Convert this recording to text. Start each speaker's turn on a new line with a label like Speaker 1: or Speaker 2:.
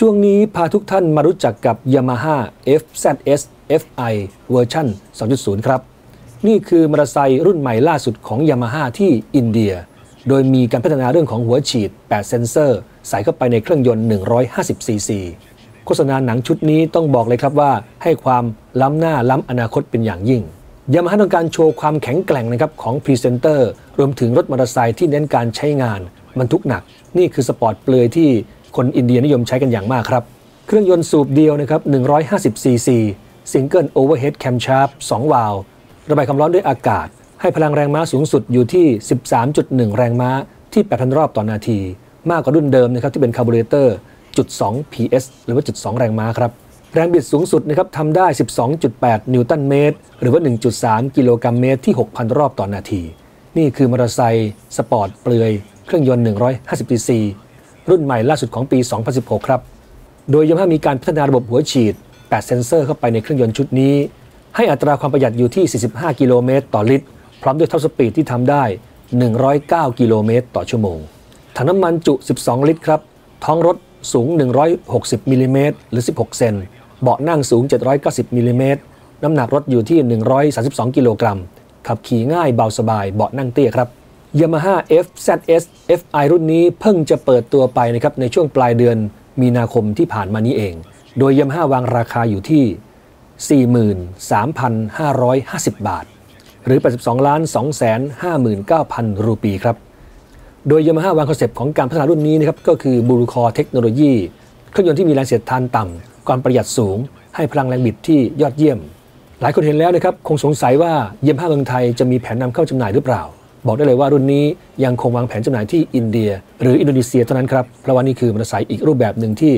Speaker 1: ช่วงนี้พาทุกท่านมารู้จักกับ Yamaha FZS FI เวอร์ชัน2.0 ครับ นี่คือมอเตอร์ไซค์รุ่นใหม่ล่าสุดของ Yamaha ที่อินเดีย โดยมีการพัฒนาเรื่องของหัวฉีด 8 เซนเซอร์ ใส่เข้าไปในเครื่องยนต์ 150 ซีซีโฆษณาหนังชุดนี้ต้องบอกเลยครับว่า ให้ความล้ำหน้าล้ำอนาคตเป็นอย่างยิ่งยามาฮ่าต้องการโชว์ความแข็งแกร่งนะครับของพรีเซนเตอร์ รวมถึงรถมอเตอร์ไซค์ที่เน้นการใช้งานบรรทุกหนัก นี่คือสปอร์ตเปลือยที่ คนอินเดียนิยมใช้กันอย่างมากครับ เครื่องยนต์สูบเดียวนะครับ150ซีซีซิงเกิลโอเวอร์เฮดแคมชาร์ป2วาล์วระบายความร้อนด้วยอากาศ ให้พลังแรงม้าสูงสุดอยู่ที่ 13.1 แรงม้าที่ 8,000 รอบต่อนาที มากกว่ารุ่นเดิมนะครับที่เป็นคาร์บูเรเตอร์จุด2 PS หรือว่าจุด2แรงม้าครับ แรงบิดสูงสุดนะครับทำได้ 12.8 นิวตันเมตร หรือว่า 1.3 กิโลกรัมเมตรที่ 6,000 รอบต่อนาที นี่คือมอเตอร์ไซค์สปอร์ตเปลือย เครื่องยนต์ 150ซีซี รุ่นใหม่ล่าสุดของปี 2016 ครับ โดยยังมีการพัฒนาระบบหัวฉีด 8 เซนเซอร์เข้าไปในเครื่องยนต์ชุดนี้ ให้อัตราความประหยัดอยู่ที่ 45 กิโลเมตรต่อลิตร พร้อมด้วยท็อปสปีดที่ทำได้ 109 กิโลเมตรต่อชั่วโมง ถังน้ำมันจุ 12 ลิตรครับ ท้องรถสูง 160 มิลิเมตรหรือ 16 เซน เบาะนั่งสูง 790 มิลิเมตร น้ำหนักรถอยู่ที่ 132 กิโลกรัม ขับขี่ง่ายเบาสบาย เบาะนั่งเตี้ยครับ Yamaha FZS FI รุ่นนี้เพิ่งจะเปิดตัวไปนะครับในช่วงปลายเดือนมีนาคมที่ผ่านมานี้เอง โดย Yamaha วางราคาอยู่ที่ 43,550 บาท หรือ 82ล้าน259,000 รูปีครับ โดย Yamaha วางคอนเซปต์ของการพัฒนารุ่นนี้นะครับก็คือบูรูคอเทคโนโลยีเครื่องยนต์ที่มีแรงเสียดทานต่ำความประหยัดสูง ให้พลังแรงบิดที่ยอดเยี่ยม หลายคนเห็นแล้วนะครับคงสงสัยว่าเยมห้าเมืองไทยจะมีแผนนำเข้าจำหน่ายหรือเปล่า บอกได้เลยว่ารุ่นนี้ยังคงวางแผนจำหน่ายที่อินเดีย หรืออินโดนีเซียเท่านั้นครับเพราะว่านี่คือมอเตอร์ไซค์อีกรูปแบบหนึ่งที่